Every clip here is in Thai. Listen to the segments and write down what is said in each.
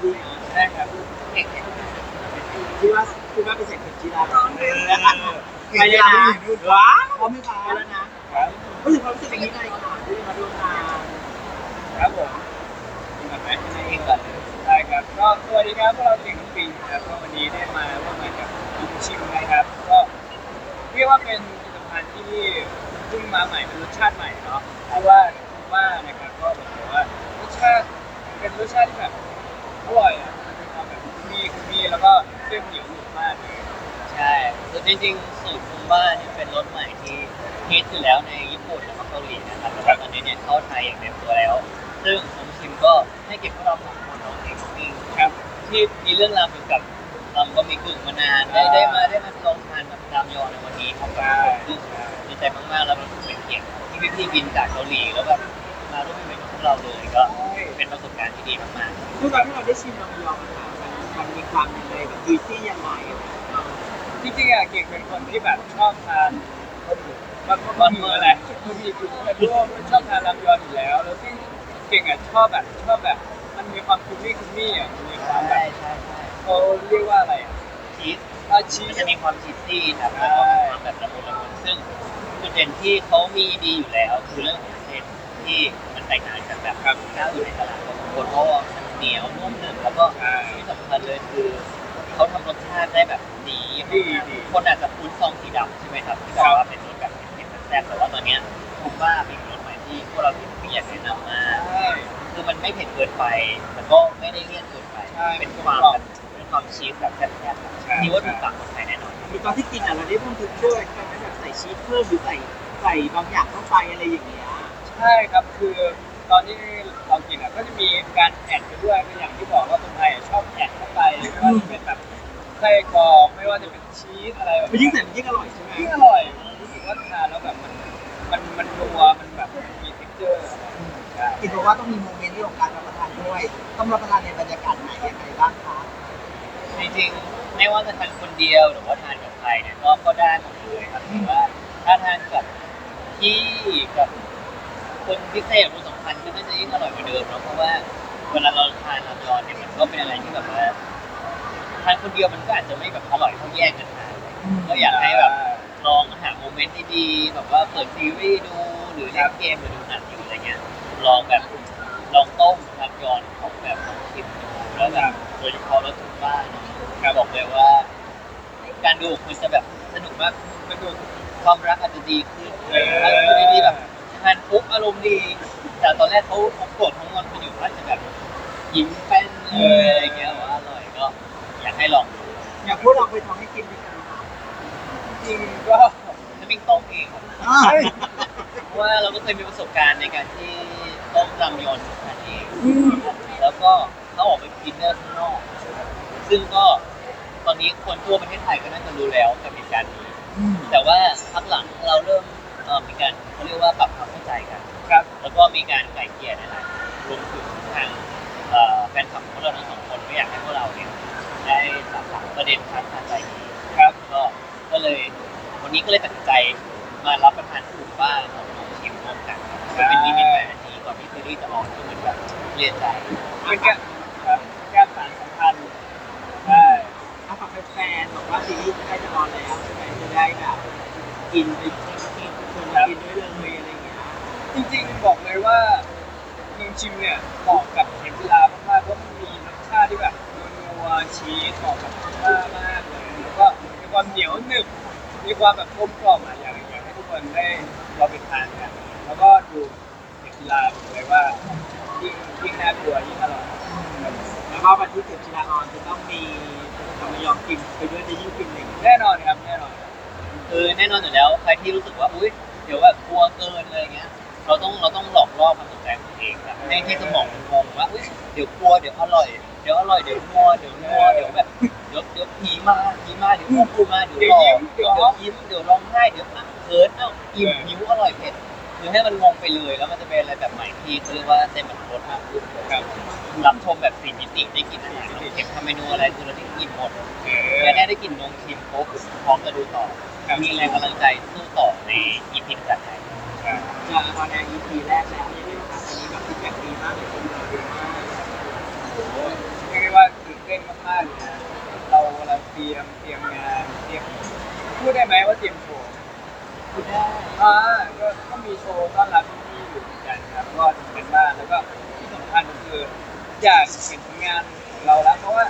ที่ใช่ครับที่ว่าที่ว่าเป็นเศรษฐีจีราเออไปเลยนว้าวพร้อมไหมคะแล้วนะรู้สึกความรู้สึกอย่างนี้เลยค่ะที่มาร่วมงานครับผมยิงก่อนไหมยิงเองก่อนได้ครับก็สวัสดีครับพวกเราเก่งทั้งปีนะครับก็วันนี้ได้มาร่วมงานกับลุงชิมนะครับก็เรียกว่าเป็นผลิตภัณฑ์ที่เพิ่งมาใหม่เป็นรสชาติใหม่เนาะเพราะว่าว่านะครับก็บอกเลยว่ารสชาติเป็นรสชาติที่แบบ อร่อยอะมีความแบบมีคือมีแล้วก็เปรี้ยวเหนียวหนึบมากเลย ใช่คือจริงๆสูตรคุมบ้าเนี่ยเป็นรสใหม่ที่ฮิตอยู่แล้วในญี่ปุ่นแล้วก็เกาหลีนะครับแล้วก็ตอนนี้เนี่ยเข้าไทยอย่างเต็มตัวแล้ว ซึ่งผมชิมก็ให้เก็บพวกเราสองคนน้องเองปิ้งครับที่มีเรื่องราวเกี่ยวกับทำบะหมี่กึ่งมานานได้ได้มาได้มาลองทานกับรามยอในวันนี้ครับซึ่งดีใจมากๆแล้วมันเป็นเกียรติที่พี่ๆบินจากเกาหลีแล้วแบบมาร่วมอีเวนพวกเราเลยก็ การณ์ที่ดีมากๆทุกครั้งที่เราได้ชิมลองยองค่ะมันมีความยังไงแบบจุยซี่ยังไงจริงๆอะเก่งเป็นคนที่แบบชอบทานบะหมี่บะหมี่อะไรบะหมี่กึ่งเป็นพวกชอบทานรามยอนอยู่แล้ว แล้วซึ่งเก่งอะชอบแบบชอบแบบ มันมีความคุมมี่คุมมี่อะมันมีความแบใช่บใช่ใช่เขาเรียกว่าอะไรอะชีสอาชีมันสจะมีความชีสซี่ครับแล้วก็มีความแบบละมุนละมุนซึ่งจุดเด่นที่เขามีดีอยู่แล้วคือเรื่องของเส้นที่มันแตกต่างจากแบบเจ้าอื่นในตลาด บางคนเพราะว่ามันเหนียวนุ่มหนึบแล้วก็ที่สำคัญเลยคือ เขาทำรสชาติได้แบบดีดีดี คนอาจจะคุ้นซองสีดำใช่ไหมครับที่บอกว่าเป็นรสแบบเผ็ดๆแซ่บๆแต่ว่าตอนเนี้ยผมว่าเป็นรสใหม่ที่พวกเราที่อยากแนะนำมากใช่ คือมันไม่เผ็ดเกินไปแต่ก็ไม่ได้เลี่ยนเกินไปใช่เป็นความแบบเป็นความชีสแบบแซ่บๆอะใช่ที่ว่าถูกปากคนไทยแน่นอน คือตอนที่กินอะเราได้เพิ่มทุกช่วยการแบบใส่ชีสเพิ่มหรือใส่ใส่บางอย่างเข้าไปอะไรอย่างเงี้ย ใช่ครับคือตอนที่ เรากินอะก็จะมีการแอดไปด้วยเป็นอย่างที่บอกว่าคนไทยอะชอบแอดเข้าไปไม่ว่าจะเป็นแบบไส้กรอกไม่ว่าจะเป็นชีสอะไรแบบมันยิ่งใส่มันยิ่งอร่อยใช่ไหมยิ่งอร่อยรู้สึกว่าทานแล้วแบบมันมันมันนัวมันแบบมีเท็กเจอร์ใช่กินบอกว่าต้องมีโมเมนต์ที่ของการรับประทานด้วย ต้องรับประทานในบรรยากาศไหนยังไงบ้างคะจริงๆไม่ว่าจะทานคนเดียวหรือว่าทานกับใครเนี่ยก็ก็ได้หมดเลยครับถือว่าถ้าทานกับที่กับคนพิเศษคนสำคัญก็น่าจะยิ่งอร่อยกว่า เนาะเพราะว่าเวลาเราทานรามยอนเนี่ยมันก็เป็นอะไรที่แบบว่าทานคนเดียวมันก็อาจจะไม่แบบอร่อยเท่าแยกกันทานก็อยากให้แบบลองหาโมเมนต์ดีๆแบบว่าเปิดซีรีส์ดูหรือเล่นเกมหรือดูหนังอยู่อะไรเงี้ยลองแบบลองต้มทำยอนของแบบลองชิมดูแล้วแบบโดยเฉพาะรสทุกบ้านก็บอกเลยว่า การดูคุณจะแบบสนุกมากมันดูความรักอาจจะดีขึ้นถ้าดูดีๆแบบทานปุ๊บอารมณ์ดี แต่ตอนแรกเขาเขาโกรธเขางอนกันอยู่ก็อาจะแบบยิ้มแป้นเลยอะไรเงี้ยว่าอร่อยก็ อยากให้ลองดูอยากพวกเราไปทำให้กินด้วยกันค่ะจริงก็น้ำพริกต้มเองครับเพราะว่าเราก็เคยมีประสบการณ์ในการที่ต้มรามยอนทานเองแล้วก็เขาออกไปกินเนอร์ข้างนอก ซึ่งก็ตอนนี้คนทั่วประเทศไทยก็น่าจะรู้แล้วกับเหตุการณ์นี้แต่ว่าพักหลังเราเริ่มเอ่อมีการเขาเรียกว่าปรับความเข้าใจกัน ครับ แล้วก็มีการไกล่เกลี่ยนั่นแหละรวมถึงทางเอ่อแฟนคลับของพวกเราทั้งสองคนก็อยากให้พวกเราเนี่ยได้สอบถามประเด็นทางการใจนี้ครับก็ก็เลยวันนี้ก็เลยตัดสินใจมารับประทานถูกบ้านของน้องชิมร่วมกันก็เป็นนิมิตหมายอันนี้ก่อนที่ซีรีส์จะออกก็เหมือนแบบเรียนใจเป็นการครับการสานสัมพันธ์ใช่ถ้าฝากแฟนๆบอกว่าซีรีส์ใกล้จะออนแล้วใช่ไหมจะได้แบบกินไปกินชวนมากินด้วยเลยอะไรอย่างเงี้ย จริงๆบอกเลยว่าเมืองชิมเนี่ยเหมาะกับเข็มกีฬามากๆเพราะมันมีรสชาติที่แบบนัวๆชีสเหมาะกับข้ามากเลยแล้วก็มีความเหนียวหนึบมีความแบบกลมกล่อมอะอยากอยากให้ทุกคนได้ลองไปทานกันแล้วก็ดูเข็มกีฬาบอกเลยว่ายิ่งยิ่งน่ากลัวยิ่งอร่อยครับแล้วก็วันที่เกิดชิลาออนจะต้องมีทำมายองกินไปด้วยในยิ่งกินหนึ่งแน่นอนครับแน่นอน คือแน่นอนอยู่แล้วใครที่รู้สึกว่าอุ้ยเดี๋ยวแบบกลัวเกินอะไรเงี้ย เราต้องเราต้องหลอกล่อความสนใจของตัวเองครับให้ที่สมองมันงงว่าอุ้ยเดี๋ยวกลัวเดี๋ยวอร่อยเดี๋ยวอร่อยเดี๋ยวนัวเดี๋ยวนัวเดี๋ยวแบบเดี๋ยวเดี๋ยวผีมาผีมาเดี๋ยวพูดพูดมาเดี๋ยวหลอกเดี๋ยวยิ้มเดี๋ยวร้องไห้เดี๋ยวอะเขินเอ้าอิ่มหิวอร่อยเผ็ดคือให้มันงงไปเลยแล้วมันจะเป็นอะไรแบบใหม่ที่เขาเรียกว่าเต็มมันรสมากขึ้นครับรับชมแบบสี่มิติได้กินอาหารน้องเข็มทำเมนูอะไรคือเราได้กินหมดเอแค่อได้ได้กินนมชิมปุ๊บพร้อมจะดูต่อมีแรงกำลังใจสู้ต่อในอีพีถัดไป จะตอนแรก EP แรกแล้วยังไงครับอันนี้แบบฟีดแบ็กดีมากเลยคนรอดูมากโอ้โหเรียกได้ว่าากเลยนะเรากำลังเตรียมเตรียมงานเตรียมพูดได้ไหมว่าเตรียมโชว์คุณได้อ่าก็ก็มีโชว์ต้อนรับพี่ๆอยู่เหมือนกันครับก็เป็นบ้านแล้วก็ที่สำคัญก็คืออยากเห็นผลงานของเราแล้วเพราะว่า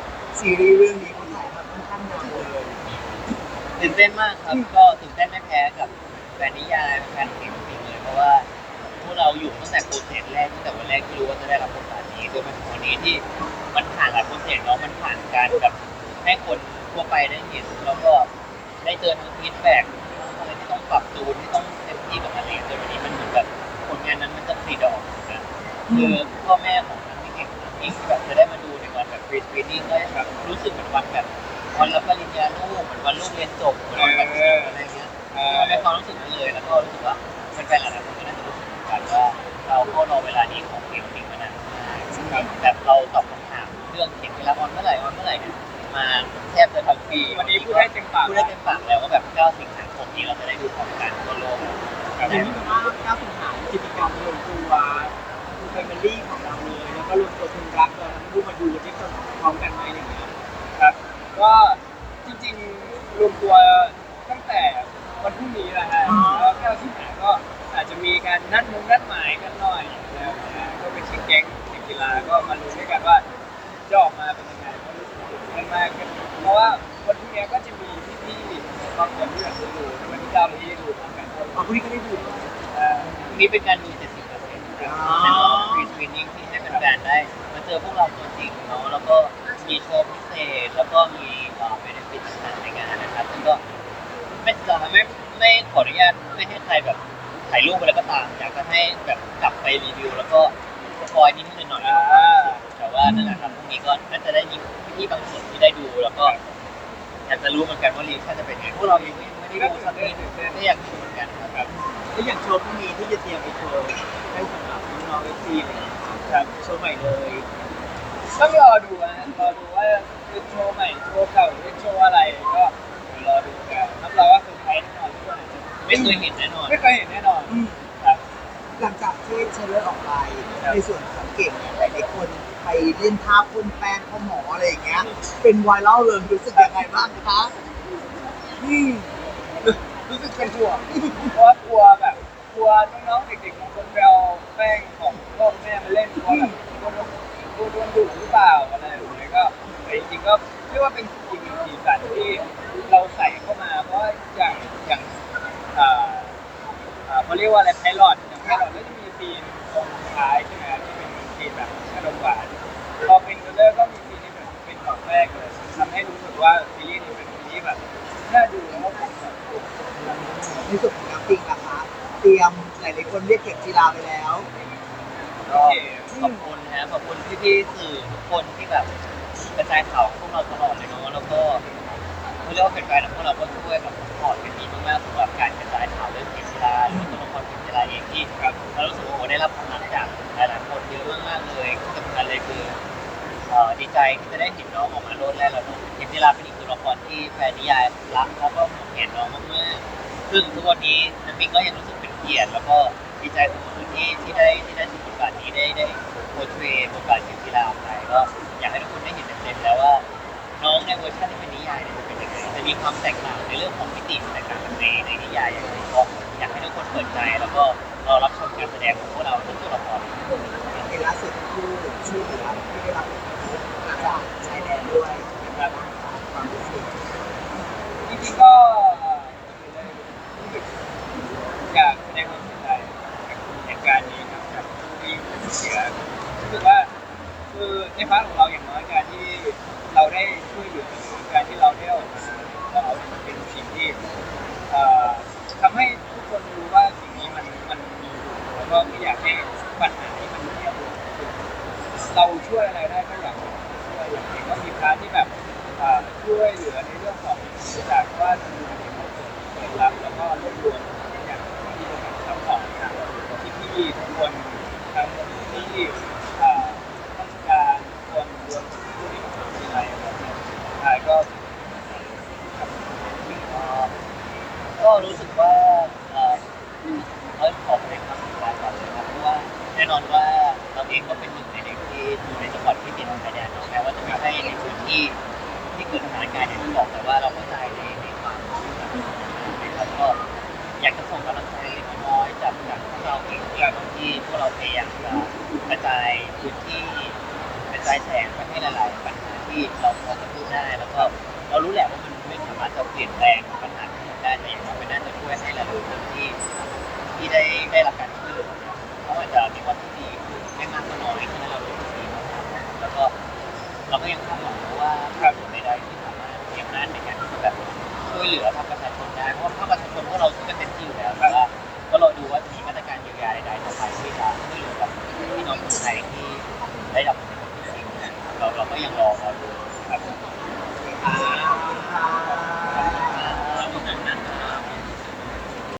กพันกับซีรีส์เรื่องนี้คนถ่ายทำค่อนข้างนานเลย ตื่นเต้นมากครับก็ตื่นเต้นไม่แพ้กับแฟนนิยายแฟนเพลงจริงเลยเพราะว่าพวกเราอยู่ตั้งแต่โปรเซสแรกตั้งแต่วันแรกที่รู้ว่าจะได้รับบทบาทนี้จนมาถึงวันนี้ที่มันผ่านหลายโปรเซสเนาะมันผ่านการแบบให้คนทั่วไปได้เห็นแล้วก็ได้เจอทั้งฟีดแบ็กอะไรที่ต้องปรับจูนที่ต้องเต็มที่กับมันเองจนวันนี้มันเหมือนแบบผลงานนั้นมันจะผลิดออกนะคือพ่อแม่ของนักเก่งยิ่งที่แบบจะได้มาดู ในวันแบบฟรีสกรีนิ่งก็แบบรู้สึกเหมือนวันแบบวันรับปริญญาลูกเหมือนวันลูกเรียนจบเหมือนวันแบบอะไรเงี้ยเออมันเป็นความรู้สึกนั้นเลยแล้วก็รู้สึกว่าแฟนๆหลายๆคนก็น่าจะรู้สึกเหมือนกันว่าเราก็รอเวลานี้ของเกมจริงมานานมากแบบเราตอบคำถามเรื่องเข็มเวลาออนเมื่อไหร่ออนเมื่อไหร่เนี่ยมาแทบจะทั้งปีวันนี้พูดได้เต็มปากพูดได้เต็มปากแล้วว่าแบบ9สิงหาคมนี้เราจะได้ดูพร้อมกันทั่วโลกครับอย่างนี้มันว่าก้าวสิงหาจะมีการรวมตัวคือแฟมิลี่ของเราเลย แล้วก็รวมตัวคนรักเราทั้งคู่มาดูที่พร้อมกันไหมอะไรอย่างเงี้ยครับ ก็จริงๆรวมตัวตั้งแต่วันพรุ่งนี้แหละฮะแล้วก็ที่หาก็อาจจะมีการนัดมุงนัดหมายกันหน่อยแล้วนะก็เป็นชิงแก๊งแข่งกีฬาก็มาลุ้นด้วยกันว่าจะออกมาเป็นยังไงก็รู้สึกตื่นเต้นมากเพราะว่าวันพรุ่งนี้ก็จะมีพี่ๆบางคนที่อยากจะดูวันที่เก้านี้ดูพร้อมกันอ๋อพรุ่งนี้ก็ได้ดูด้วยอ่าพรุ่งนี้เป็นการดู70%ครับเป็นฟรีสกรีนิ่งที่ให้ แฟนๆได้มาเจอพวกเราตัวจริงเนาะแล้วก็มีโชว์พิเศษ แล้วก็มีเอ่อเบนฟิตต่างๆในงานนะครับซึ่งก็ไม่จะไม่ไม่ขออนุญาตไม่ให้ใครแบบถ่ายรูปไปแล้วก็ตาม อยากจะให้แบบกลับไปรีวิว แล้วก็สปอยนิดๆหน่อยๆให้เราฟังแต่ว่านั่นแหละครับพรุ่งนี้ก็น่าจะได้มีพี่บางส่วนที่ได้ดูแล้วก็อยากจะรู้เหมือนกันว่ารีแค่จะเป็นยังไงพวกเราเองก็ยังไม่ได้ดูสักนิดไม่อยากดูเหมือนกันครับ แล้วอย่างโชว์พรุ่งนี้ที่จะเตรียมไปโชว์ให้สำหรับน้องๆเอฟซีอะไรอย่างเงี้ยครับโชว์ใหม่เลยต้องรอดูนะรอดูว่าเป็นโชว์ใหม่โชว์เก่าหรือเป็นโชว์อะไรก็เดี๋ยวรอดูกันรับรองว่าเซอร์ไพรส์แน่นอนทุกคนไม่เคยเห็นแน่นอนไม่เคยเห็นแน่นอนอืม ครับ หลังจากที่เชลเลอร์ออกไปในส่วนของเก่งเนี่ยหลายๆคนไปเล่นท่าพ่นแป้งพ่อหมออะไรอย่างเงี้ย เป็นไวรัลเลยรู้สึกยังไงบ้างคะอืม รู้สึกเป็นห่วงเพราะว่ากลัวแบบกลัวน้องๆเด็กๆบางคนไปเอาแป้งของพ่อแม่มาเล่นกลัวแบบกลัวโดนกลัวโดนดุหรือเปล่าอะไรแบบนี้ยก็แต่จริงๆก็เรียกว่าเป็นอีกหนึ่งสีสันที่เราใส่เข้ามาเพราะว่าอย่างอย่างอ่าอ่าเขาเรียกว่าอะไรไพลอตอย่างไพลอตก็จะมีซีนตรงท้ายใช่ไหมครับที่เป็นซีนแบบอารมณ์หวานพอเป็นเลเลอร์ก็มีซีนที่แบบเป็นของแรกเลยทำให้รู้สึกว่าซีรีส์นี้เป็นซีรีส์แบบน่าดูแล้วก็ผมแบบ ในส่วนของน้ำปิงนะคะเตรียมหลายๆคนเรียกเข็มจีราไปแล้วก็ขอบคุณนะขอบคุณพี่ๆสื่อทุกคนที่แบบกระจายข่าวพวกเราตลอดเลยเนาะแล้วก็เขาเรียกว่าแฟนๆของพวกเราก็ช่วยแบบสปอร์ตกันดีมากๆสำหรับการกระจายข่าวเรื่องเกมกีฬาหรือว่าตัวละครเกมกีฬาเองที่แบบเรารู้สึกว่าโอ้ได้รับพลังจากหลายๆคนเยอะมากๆเลยที่สำคัญเลยคือเอ่อดีใจที่จะได้เห็นน้องออกมาโลดแล่นแล้วเนาะเกมกีฬาเป็นอีกตัวละครที่แฟนนิยายรักแล้วก็เห็นน้องมากๆ ซึ่งทุกวันนี้น้ำปิงก็ยังรู้สึกเป็นเกียรติแล้วก็ดีใจเสมอที่ที่ได้ที่ได้ถูกบทบาทนี้ได้ได้โพสเทรบทบาทเกมกีฬาออกไปก็อยากให้ทุกคนได้เห็นเต็มๆแล้วว่า น้องในเวอร์ชันที่เป็นนิยายเนี่ยจะเป็นยังไงจะมีความแตกต่างในเรื่องของมิติแตกต่างกันในในนิยายอย่างไรก็อยากให้ทุกคนเปิดใจแล้วก็รอรับชมการแสดงของพวกเราทั้งตัวละครในล่าสุดคู่ช่วยเหลือที่ได้รับจากชายแดนด้วย นะครับ ความรู้สึก จริงๆก็รู้สึก อยากแสดงความเสียใจกับเหตุการณ์นี้ครับกับที่เสียรู้สึกว่าคือในพาร์ทของเราอย่างน้อยการที่เราได้ช่วยเหลือการที่เราได้ออกมาเราเอาเป็นสิ่งที่เอ่อทำให้ทุกคนรู้ว่าสิ่งนี้มันมันมีอยู่แล้วก็ไม่อยากให้ปัญหาที่มันมีอยู่เราช่วยอะไรได้ก็อยากช่วยอย่างเองก็มีพาร์ทที่แบบเอ่อช่วยเหลือในเรื่องของจากว่าจะมีประเด็นเปิดรับแล้วก็รวบรวม ที่จะแบบซัพพอร์ตทางพี่พี่ๆทุกคนทั้งที่อ่าราชการทุกคนรวมถึงผู้ที่ทำอะไรครับใช่ก็ก็รู้สึกว่าเอ่อเขาขอบเป็นความสุขก่อนเลยครับเพราะว่าแน่นอนว่าเราเองก็เป็นหนึ่งในเด็กที่อยู่ในจังหวัดที่ติดชายแดนแม้ว่าจะไม่ใช่ในพื้นที่ที่เกิดสถานการณ์อย่างที่บอกแต่ว่าเราเข้าใจในในความรู้สึกนะครับก็อยากจะส่งกำลัง เราเองที่พวกเราพยายามจะกระจายพื้นที่กระจายแสงไปให้หลายๆปัญหาที่เราพอจะพูดได้ แล้วก็เรารู้แหละว่ามันไม่สามารถจะเปลี่ยนแปลงปัญหาทั้งหมดได้แต่อย่างน้อยมันน่าจะช่วยให้หลายๆคนที่ที่ได้ได้รับการช่วยเหลือเขาอาจจะมีวันที่ดีขึ้นไม่มากก็น้อยฉะนั้นเรารู้สึกดีมากแล้วก็เราก็ยังคาดหวังว่า